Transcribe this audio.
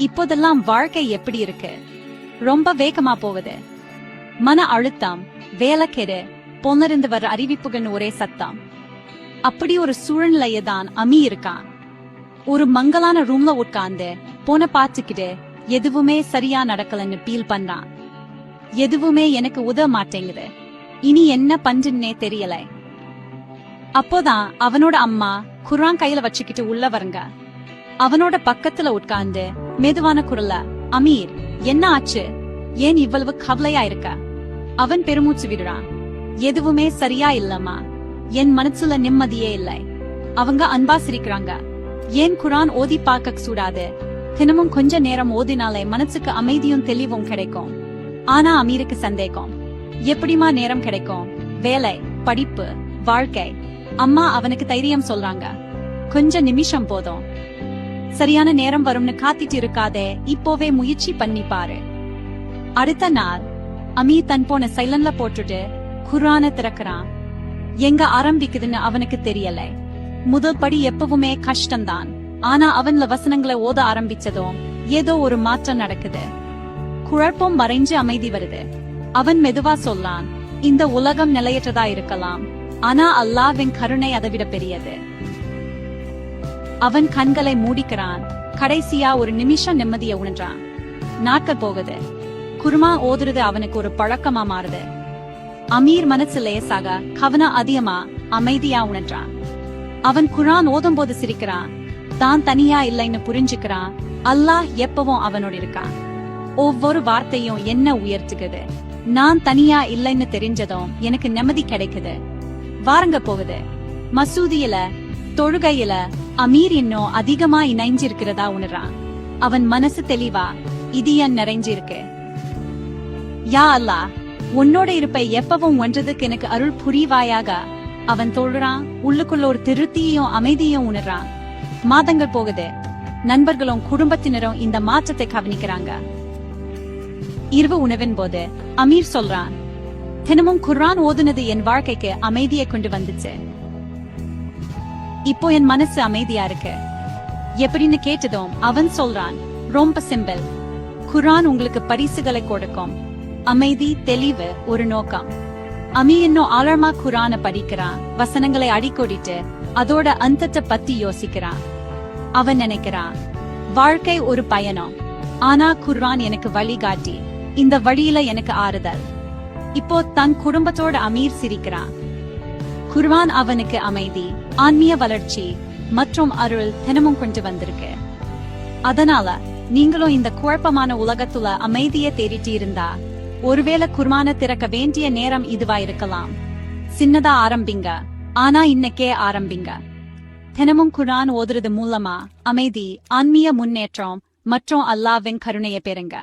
இப்போதெல்லாம் வாழ்க்கை எப்படி இருக்கு? ரொம்ப வேகமா போகுது. மன அழுத்தம் வேலைக்கெடு பொன்னறிந்து வர அறிவிப்புகள் ஒரே சத்தம். அப்படி ஒரு சூழ்நிலைய தான் அமி இருக்கான். ஒரு மங்கலான ரூம்ல உட்கார்ந்து போன பார்த்துக்கிட்டு எதுவுமே சரியா நடக்கலன்னு ஃபீல் பண்றான். எதுவுமே எனக்கு உதவ மாட்டேங்குது. இனி என்ன பண்றேன்னே தெரியல. அப்போதான் அவனோட அம்மா குரான் கையில வச்சுக்கிட்டு உள்ள வருங்க. அவனோட பக்கத்துல உட்கார்ந்து மெதுவான குரல்ல அமீர் என்ன ஆச்சு? ஏன் இவ்வளவு கவலையா இருக்க? அவன் பெருமூச்சு விடுறான் எதுவுமே சரியா இல்லம்மா. என் மனசுல நிம்மதியே இல்லை. அவங்க அன்பா சிரிக்கிறாங்க. ஏன் குரான் ஓதி பார்க்க சூடாது? தினமும் கொஞ்ச நேரம் ஓதினாலே மனசுக்கு அமைதியும் தெளிவும் கிடைக்கும். ஆனா அமீருக்கு சந்தேகம். எப்படிமா நேரம் கிடைக்கும்? வேலை படிப்பு வாழ்க்கை. அம்மா அவனுக்கு தைரியம் சொல்றாங்க. கொஞ்ச நிமிஷம் போதும். சரியான நேரம் வரும்னு காத்திட்டு இருக்காதே இப்போவே முயற்சி பண்ணி பாரு. அடுத்த நாள் அமி தன் போன சைலன்ல போட்டுட்டு குரான திறக்கிறான். எங்க ஆரம்பிக்குதுன்னு அவனுக்கு தெரியல. முதல் படி எப்பவுமே கஷ்டம்தான். ஆனா அவன்ல வசனங்களை ஓத ஆரம்பிச்சதும் ஏதோ ஒரு மாற்றம் நடக்குது. குழப்பம் மறைஞ்சு அமைதி வருது. அவன் மெதுவா சொல்லான் இந்த உலகம் நிலையற்றதா இருக்கலாம். ஆனா அல்லாவின் கருணை அதை விட பெரியது. அவன் கண்களை மூடிக்கிறான். கடைசியா ஒரு நிமிஷம் நிம்மதிய உணர்றான். நாட்கள் போகுது. குருமா ஓதுறது அவனுக்கு ஒரு பழக்கமா மாறுது. அமீர் மனசு லேசாக கவனம் அதிகமா அமைதியா உணர்றான். அவன் குரான் ஓதும்போது சிரிக்கிறான். தான் தனியா இல்லைன்னு புரிஞ்சுக்கிறான். அல்லாஹ் எப்பவும் அவனோட இருக்கான். ஒவ்வொரு வார்த்தையும் என்ன உயர்த்துக்குது நான் தனியா இல்லைன்னு தெரிஞ்சதும் எனக்கு நிம்மதி கிடைக்குது. வாரங்க போகுது. மசூதியில தொழுகையில அமீர் இன்னும் அதிகமா இணைஞ்சிருக்கிறதா உணர்றான். அவன் மனசு தெளிவா இது என் நிறைஞ்சிருக்கு? யா அல்லா உன்னோட இருப்பை எப்பவும் ஒன்றதுக்கு எனக்கு அருள் புரிவாயாக அவன் தொழுறான். உள்ளுக்குள்ள ஒரு திருப்தியையும் அமைதியும் உணர்றான். மாதங்கள் போகுது. நண்பர்களும் குடும்பத்தினரும் இந்த மாற்றத்தை கவனிக்கிறாங்க. இரவு உணவின் போது அமீர் சொல்றான் தினமும் குர்ஆன் ஓதுனது என் வாழ்க்கைக்கு அமைதியை கொண்டு வந்துச்சு. இப்போ என் மனசு அமைதியா இருக்கு. எப்படின்னு கேட்டதும் அவன் சொல்றான் ரொம்ப சிம்பிள். குர்ஆன் உங்களுக்கு பரிசுகளை கொடுக்கும். அமைதி தெளிவு ஒரு நோக்கம். அமி இன்னும் ஆழமா குரான படிக்கிறான் வசனங்களை அடிக்கொடிட்டு அதோட அந்தத்தை பத்தி யோசிக்கிறான். அவன் நினைக்கிறான் வாழ்க்கை ஒரு பயணம். ஆனா குர்ஆன் எனக்கு வழிகாட்டி இந்த வழியில எனக்கு ஆறுதல். இப்போ தன் குடும்பத்தோட அமீர் சிரிக்கிறான். குர்ஆன் அவனுக்கு அமைதி. ஆன்மீக வளர்ச்சி மற்றும் அருள் தினமும் கொண்டு வந்திருக்கு. அதனால நீங்களும் இந்த குழப்பமான உலகத்துல அமைதியை தேடிட்டு இருந்தா ஒருவேளை குர்மான திறக்க வேண்டிய நேரம் இதுவா இருக்கலாம். சின்னதா ஆரம்பிங்க. ஆனா இன்னைக்கே ஆரம்பிங்க. தினமும் குரான் ஓதுறது மூலமா அமைதி ஆன்மீக முன்னேற்றம் மற்றும் அல்லாவின் கருணையை பெறுங்க.